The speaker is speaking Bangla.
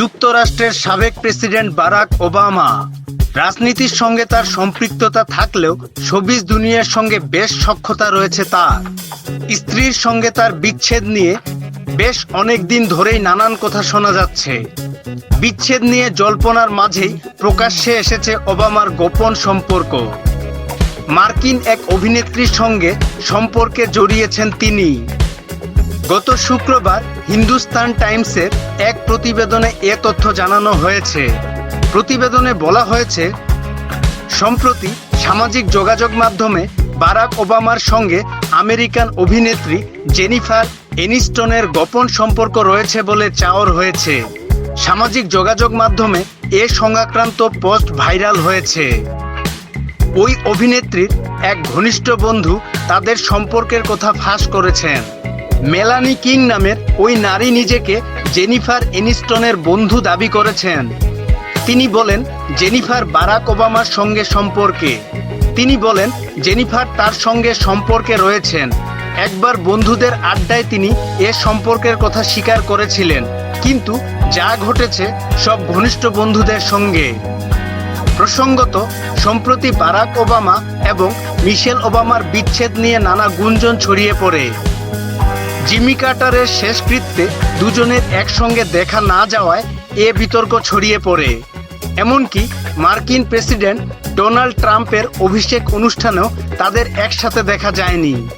যুক্তরাষ্ট্রের সাবেক প্রেসিডেন্ট বারাক ওবামা। রাজনীতির সঙ্গে তার সম্পৃক্ততা থাকলেও শোবিজ দুনিয়ার সঙ্গে বেশ সক্ষতা রয়েছে তার। স্ত্রীর সঙ্গে তার বিচ্ছেদ নিয়ে বেশ অনেক দিন ধরেই নানান কথা শোনা যাচ্ছে। বিচ্ছেদ নিয়ে জল্পনার মাঝেই প্রকাশ্যে এসেছে ওবামার গোপন সম্পর্ক। মার্কিন এক অভিনেত্রীর সঙ্গে সম্পর্কে জড়িয়েছেন তিনি। গত শুক্রবার হিন্দুস্তান টাইমসের এক প্রতিবেদনে এ তথ্য জানানো হয়েছে। প্রতিবেদনে বলা হয়েছে, সম্প্রতি সামাজিক যোগাযোগ মাধ্যমে বারাক ওবামার সঙ্গে আমেরিকান অভিনেত্রী জেনিফার এনিস্টনের গোপন সম্পর্ক রয়েছে বলে চাওর হয়েছে। সামাজিক যোগাযোগ মাধ্যমে এ সংক্রান্ত পোস্ট ভাইরাল হয়েছে। ওই অভিনেত্রীর এক ঘনিষ্ঠ বন্ধু তাদের সম্পর্কের কথা ফাঁস করেছেন। মেলানি কিং নামের ওই নারী নিজেকে জেনিফার এনিস্টনের বন্ধু দাবি করেছেন। তিনি বলেন, জেনিফার বারাক ওবামার সঙ্গে সম্পর্কে। তিনি বলেন, জেনিফার তার সঙ্গে সম্পর্কে রয়েছেন। একবার বন্ধুদের আড্ডায় তিনি এ সম্পর্কের কথা স্বীকার করেছিলেন। কিন্তু যা ঘটেছে সব ঘনিষ্ঠ বন্ধুদের সঙ্গে। প্রসঙ্গত, সম্প্রতি বারাক ওবামা এবং মিশেল ওবামার বিচ্ছেদ নিয়ে নানা গুঞ্জন ছড়িয়ে পড়ে। জিমি কার্টারের শেষকৃত্যে দুজনের একসঙ্গে দেখা না যাওয়ায় এ বিতর্ক ছড়িয়ে পড়ে। এমনকি মার্কিন প্রেসিডেন্ট ডোনাল্ড ট্রাম্পের অভিষেক অনুষ্ঠানেও তাদের একসাথে দেখা যায়নি।